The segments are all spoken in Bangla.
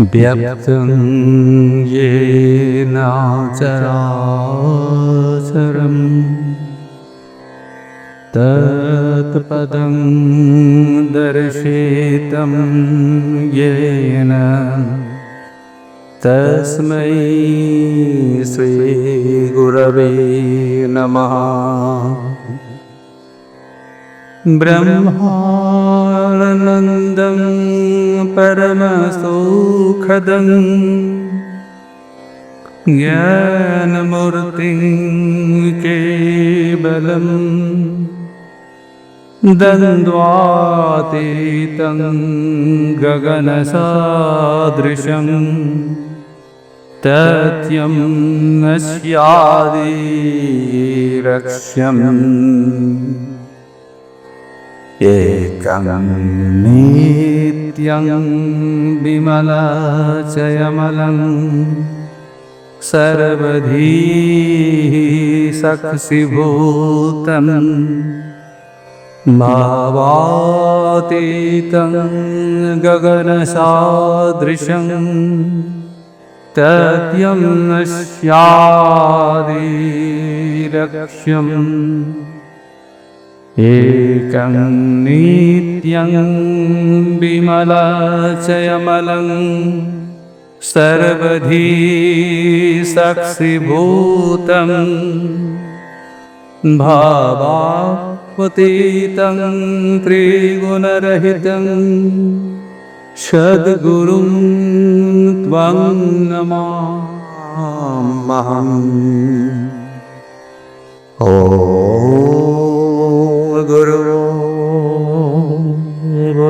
व्यक्तं येन चराचरम् तत्पदं दर्शितं येन तस्मै श्रीगुरवे नमः ब्रह्मानन्दं परमसौखदं ज्ञानमूर्तिं केवलम् बलं ददद्वातीतं गगनसादृशं तथ्यं न स्यादिरक्ष्यम्। एकं नित्यं विमलचयमलं सर्वधी साक्षिभूतं भावातीतं गगनसादृशम् तत्यं नश्यादिरक्ष्यम् एकं नित्यं विमलचयमलं सर्वधी साक्षिभूतं भावापतीतं त्रिगुणरहितं सद्गुरुं त्वं नमामहम् ॐ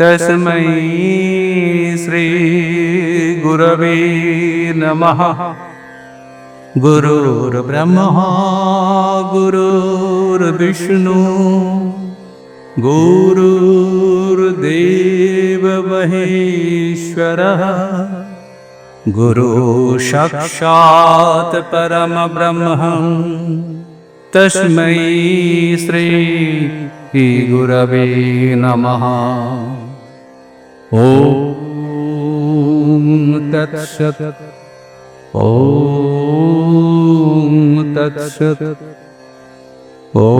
तस्मै श्रीगुरवे नमः। गुरुर्ब्रह्मा गुरुर्विष्णु गुरुर्देव महेश्वरः गुरु साक्षात् परमब्रह्मम् तस्मै श्री गुरवे नमः ॐ तत्सत् ॐ तत्सत् ॐ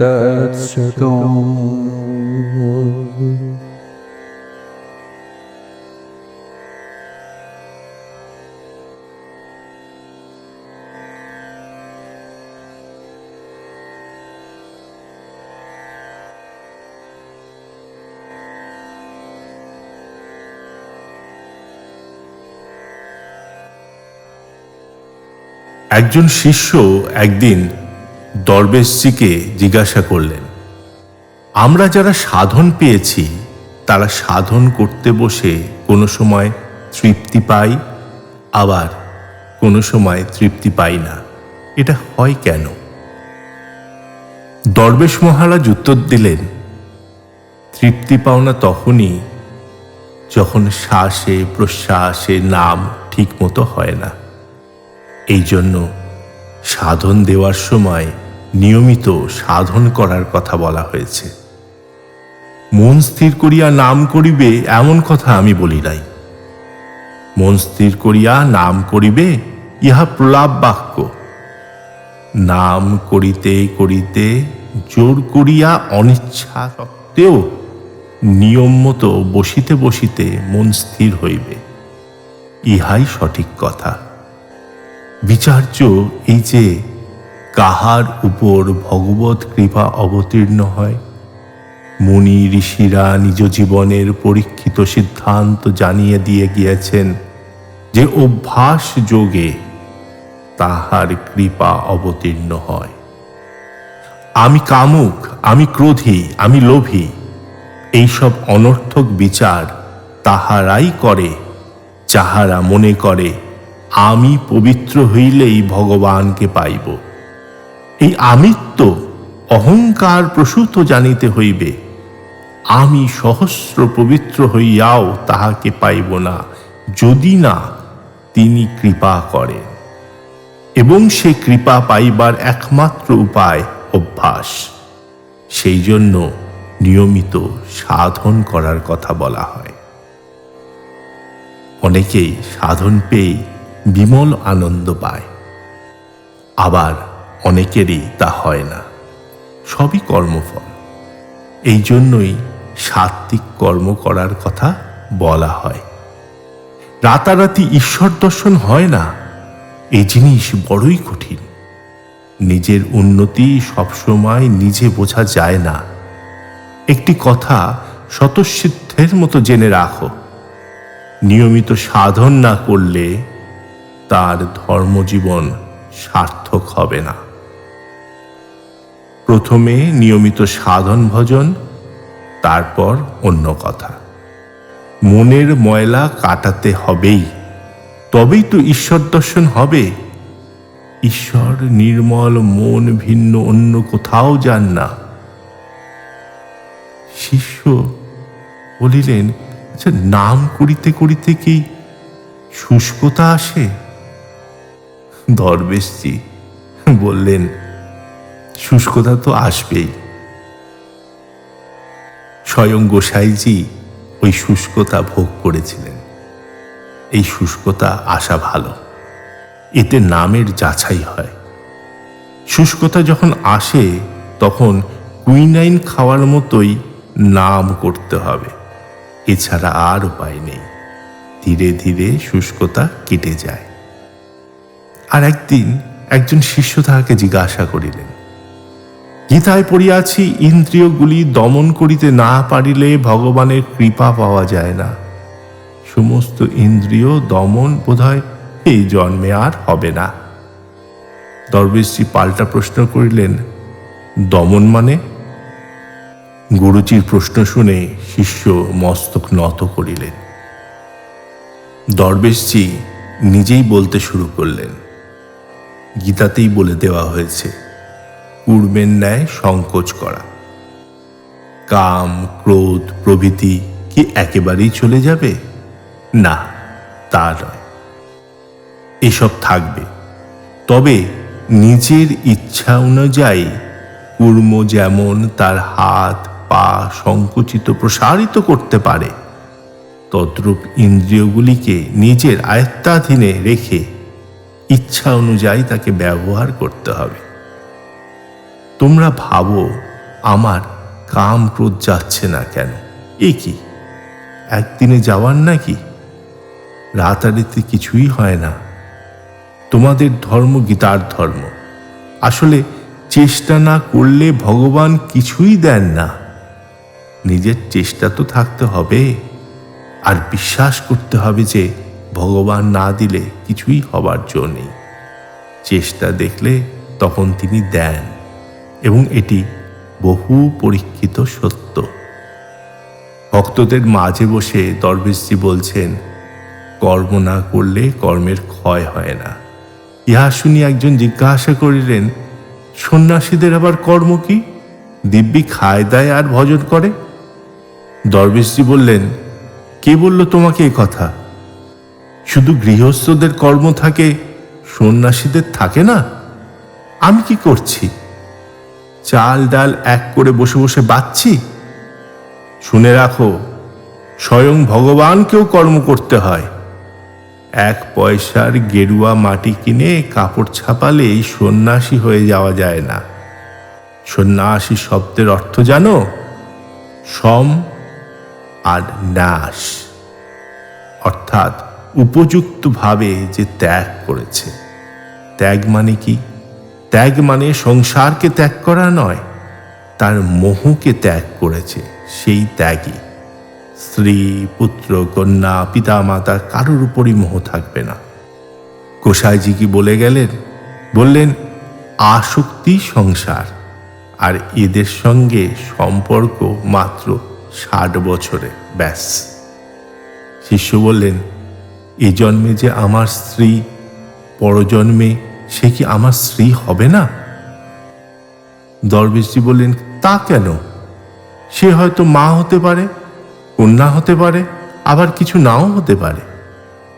तत्सत् একজন শিষ্য একদিন দরবেশজিকে জিজ্ঞাসা করলেন, আমরা যারা সাধন পেয়েছি, তারা সাধন করতে বসে কোনো সময় তৃপ্তি পাই, আবার কোনো সময় তৃপ্তি পাই না। এটা হয় কেন? দরবেশ মহারাজ উত্তর দিলেন, তৃপ্তি পাওনা তখনই যখন শ্বাসে প্রশ্বাসে নাম ঠিকমতো হয় না। এই জন্য সাধন দেওয়ার সময় নিয়মিত সাধন করার কথা বলা হয়েছে। মন স্থির করিয়া নাম করিবে এমন কথা আমি বলি নাই। মন স্থির করিয়া নাম করিবে ইহা প্রলাপ বাক্য। নাম করিতে করিতে জোর করিয়া অনিচ্ছা সত্ত্বেও নিয়ম মতো বসিতে বসিতে মন স্থির হইবে। ইহাই সঠিক কথা। বিচার্য এই যে কাহার উপর ভগবত কৃপা অবতীর্ণ হয়, মুনি ঋষিরা নিজ জীবনের পরীক্ষিত সিদ্ধান্ত জানিয়ে দিয়ে গিয়েছেন যে অভ্যাস যোগে তাহার কৃপা অবতীর্ণ হয়। আমি কামুক, আমি ক্রোধী, আমি লোভী, এইসব অনর্থক বিচার তাহারাই করে, যাহারা মনে করে আমি পবিত্র হইলেই ভগবানকে পাইব। এই আমিত্ব অহংকার প্রসূত জানিতে হইবে। আমি সহস্র পবিত্র হইয়াও তাহাকে পাইব না, যদি না তিনি কৃপা করেন। এবং সে কৃপা পাইবার একমাত্র উপায় অভ্যাস। সেই জন্য নিয়মিত সাধন করার কথা বলা হয়। অনেকেই সাধন পেয়ে বিমল আনন্দ পায়। আবার অনেকেরই তা হয় না। সবই কর্মফল। এই জন্যই সাত্বিক কর্ম করার কথা বলা হয়। রাতারাতি ঈশ্বর দর্শন হয় না এই জিনিস বড়ই কঠিন। নিজের উন্নতি সবসময় নিজে বোঝা যায় না। একটি কথা স্বতঃসিদ্ধের মতো জেনে রাখো। নিয়মিত সাধন না করলে তার ধর্মজীবন সার্থক হবে না। প্রথমে নিয়মিত সাধন ভজন, তারপর অন্য কথা। মনের ময়লা কাটাতে হবেই, তবেই তো ঈশ্বর দর্শন হবে। ঈশ্বর নির্মল, মন ভিন্ন, অন্য কোথাও যান না। শিষ্য বলিলেন আচ্ছা নাম করিতে করিতে কি শুষ্কতা আসে? দরবেশজি বললেন, শুষ্কতা তো আসবেই। স্বয়ং গোসাইজি ওই শুষ্কতা ভোগ করেছিলেন। এই শুষ্কতা আসা ভালো। এতে নামের যাচাই হয়। শুষ্কতা যখন আসে, তখন কুইনাইন খাওয়ার মতোই নাম করতে হবে। এছাড়া আর উপায় নেই। ধীরে ধীরে শুষ্কতা কেটে যায়। আর একদিন একজন শিষ্য তাহাকে জিজ্ঞাসা করিলেন, গীতায় পড়িয়াছি ইন্দ্রিয়গুলি দমন করিতে না পারিলে ভগবানের কৃপা পাওয়া যায় না। সমস্ত ইন্দ্রিয় দমন বোধহয় এই জন্মে আর হবে না। দরবেশজি পাল্টা প্রশ্ন করিলেন, দমন মানে? গুরুজির প্রশ্ন শুনে শিষ্য মস্তক নত করিলেন। দরবেশজি নিজেই বলতে শুরু করলেন গীতাতেই বলে দেওয়া হয়েছে পূর্বের ন্যায় সংকোচ করা। কাম, ক্রোধ, প্রভৃতি কি একেবারেই চলে যাবে? না, তা নয়। এসব থাকবে। তবে নিজের ইচ্ছা অনুযায়ী কুর্ম যেমন তার হাত, পা সংকুচিত, প্রসারিত করতে পারে, তদ্রূপ ইন্দ্রিয়গুলিকে নিজের আয়ত্তাধীনে রেখে ইচ্ছা অনুযায়ী তাকে ব্যবহার করতে হবে। তোমরা ভাবো, আমার কাম ক্রোধ যাচ্ছে না কেন? এ কি? একদিনে যাওয়ার নাকি? রাতারাতি কিছুই হয় না। তোমাদের ধর্ম গীতার ধর্ম। আসলে চেষ্টা না করলে ভগবান কিছুই দেন না। নিজের চেষ্টা তো থাকতে হবে। আর বিশ্বাস করতে হবে যে ভগবান না দিলে কিছুই হবার জো নেই। চেষ্টা দেখলে তখন তিনি দেন এবং এটি বহু পরীক্ষিত সত্য। ভক্তদের মাঝে বসে দরবেশজি বলছেন, কর্ম না করলে কর্মের ক্ষয় হয় না। ইহা শুনি একজন জিজ্ঞাসা করিলেন, সন্ন্যাসীদের আবার কর্ম কি? দিব্যি খায় দায় আর ভজন করে? দরবেশজি বললেন, কে বলল তোমাকে এ কথা? শুধু গৃহস্থদের কর্ম থাকে, সন্ন্যাসীদের থাকে না? আমি কি করছি? চাল ডাল এক করে বসে বসে বাচ্ছি? শুনে রাখো, স্বয়ং ভগবানকেও কর্ম করতে হয়। এক পয়সার গেরুয়া মাটি কিনে কাপড় ছাপালেই সন্ন্যাসী হয়ে যাওয়া যায় না। সন্ন্যাসী শব্দের অর্থ জানো? সম আর নাশ। অর্থাৎ উপযুক্তভাবে যে ত্যাগ করেছে। ত্যাগ মানে কি? ত্যাগ মানে সংসারকে ত্যাগ করা নয়, তার মোহকে ত্যাগ করেছে, সেই ত্যাগই। স্ত্রী, পুত্র, কন্যা পিতা মাতা কারোর উপরই মোহ থাকবে না। গোসাইজি কি বলে গেলেন? বললেন, আসক্তি সংসার, আর এদের সঙ্গে সম্পর্ক মাত্র ষাট বছরে ব্যাস। শিষ্য বললেন এ জন্মে যে আমার স্ত্রী, পরজন্মে সে কি আমার স্ত্রী হবে না? দরবেশজি বললেন, তা কেন? সে হয়তো মা হতে পারে, কন্যা হতে পারে, আবার কিছু নাও হতে পারে।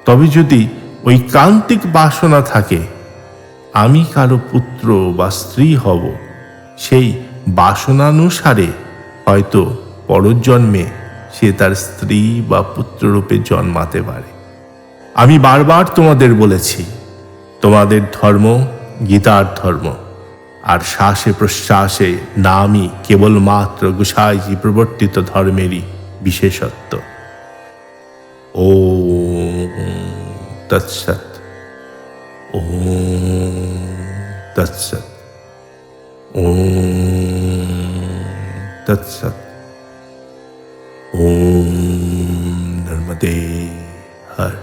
তবে যদি ওই কান্তিক বাসনা থাকে, আমি কারও পুত্র বা স্ত্রী হব, সেই বাসনানুসারে হয়তো পরজন্মে সে তার স্ত্রী বা পুত্ররূপে জন্মাতে পারে। আমি বারবার তোমাদের বলেছি, তোমাদের ধর্ম গীতার ধর্ম, আর শ্বাসে প্রশ্বাসে নামই কেবলমাত্র গুসাইজি প্রবর্তিত ধর্মেরই বিশেষত্ব। ও তৎসত ও তৎসত ও তৎসত ও নর্মদে হর।